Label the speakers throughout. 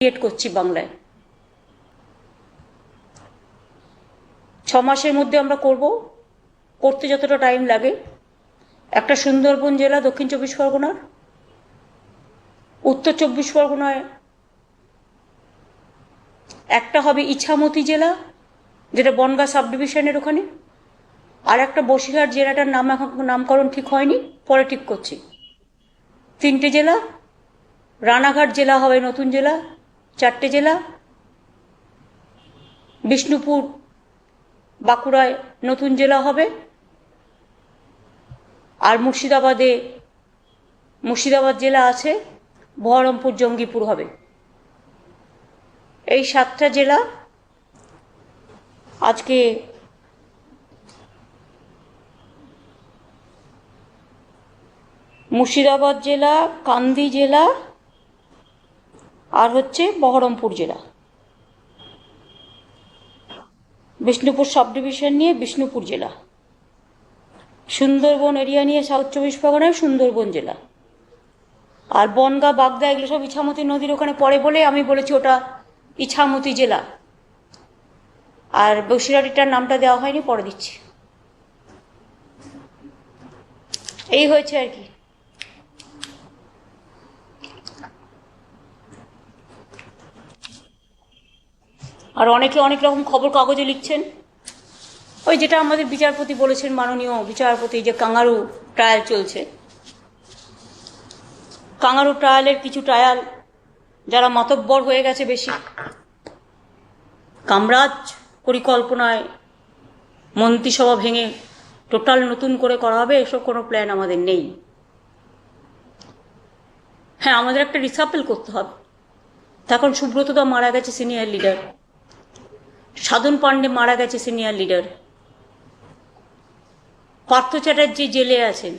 Speaker 1: Create করছি বাংলায়। ছ মাসের মধ্যে আমরা করব। করতে যতটা টাইম লাগে। একটা সুন্দরবন জেলা দক্ষিণ চব্বিশ পরগনার। উত্তর চব্বিশ পরগনায় একটা হবে ইছামতি জেলা, যেটা বনগা সাব ডিভিশনের ওখানে। আর একটা বসিরহাট জেলাটার নাম এখন নামকরণ ঠিক হয়নি, পরে ঠিক করছি। তিনটে জেলা, রানাঘাট জেলা হবে নতুন জেলা। চারটে জেলা, বিষ্ণুপুর, বাঁকুড়ায় নতুন জেলা হবে, আর মুর্শিদাবাদে, মুর্শিদাবাদ জেলা আছে, বহরমপুর, জঙ্গিপুর হবে। এই সাতটা জেলা আজকে মুর্শিদাবাদ জেলা, কান্দি জেলা আর হচ্ছে বহরমপুর জেলা। বিষ্ণুপুর সাব ডিভিশন নিয়ে বিষ্ণুপুর জেলা। সুন্দরবন এরিয়া নিয়ে সাউথ চব্বিশ পরগনায় সুন্দরবন জেলা। আর বনগা, বাগদা এগুলো সব ইছামতি নদীর ওখানে পড়ে বলে আমি বলেছি ওটা ইছামতি জেলা। আর বসিরাটিটার নামটা দেওয়া হয়নি, পরে দিচ্ছি। এই হয়েছে আর কি। আর অনেকে অনেক রকম খবর কাগজে লিখছেন। ওই যেটা আমাদের বিচারপতি বলেছেন, মাননীয় বিচারপতি, যে কাঙ্গারু ট্রায়াল চলছে। কাঙ্গারু ট্রায়ালের কিছু ট্রায়াল যারা মাতব্বর হয়ে গেছে বেশি। কামরাজ পরিকল্পনায় মন্ত্রিসভা ভেঙে টোটাল নতুন করে করা হবে, এসব কোনো প্ল্যান আমাদের নেই। হ্যাঁ আমাদের একটা রিসাপেল করতে হবে। তখন সুব্রতদা মারা গেছে সিনিয়র লিডার সাধন পাণ্ডে মারা গেছে সিনিয়র লিডার। পার্থ চ্যাটার্জি জেলে আছেন।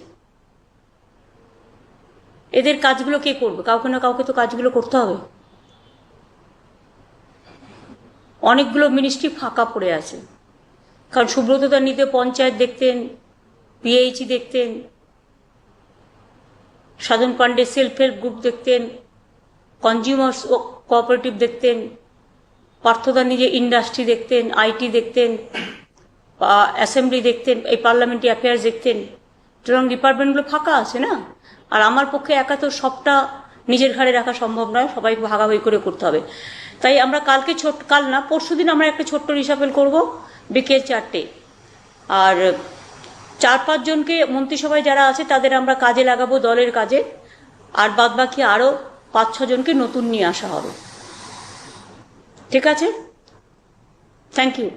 Speaker 1: এদের কাজগুলো কে করবে? কাউকে না কাউকে তো কাজগুলো করতে হবে। অনেকগুলো মিনিস্ট্রি ফাঁকা পড়ে আছে। কারণ সুব্রতদা নিতে পঞ্চায়েত দেখতেন পিএইচই দেখতেন, Sadhan Pandey self help group দেখতেন কনজিউমার্স কোঅপারেটিভ দেখতেন পার্থদা নিজে ইন্ডাস্ট্রি দেখতেন আইটি দেখতেন অ্যাসেম্বলি দেখতেন, এই পার্লামেন্টারি অ্যাফেয়ার্স দেখতেন। সুতরাং ডিপার্টমেন্টগুলো ফাঁকা আছে না? আর আমার পক্ষে একা তো সবটা নিজের ঘাড়ে রাখা সম্ভব নয় সবাইকে ভাগাভাগি করে করতে হবে। তাই আমরা কালকে ছোট, কাল না, পরশু দিন আমরা একটা ছোট্ট রিসাপেল করব বিকেল চারটে। আর চার পাঁচজনকে মন্ত্রিসভায় যারা আছে তাদের আমরা কাজে লাগাবো, দলের কাজে। আর বাদ বাকি আরও পাঁচ, ছজনকে নতুন নিয়ে আসা হবে। ঠিক আছে? Thank you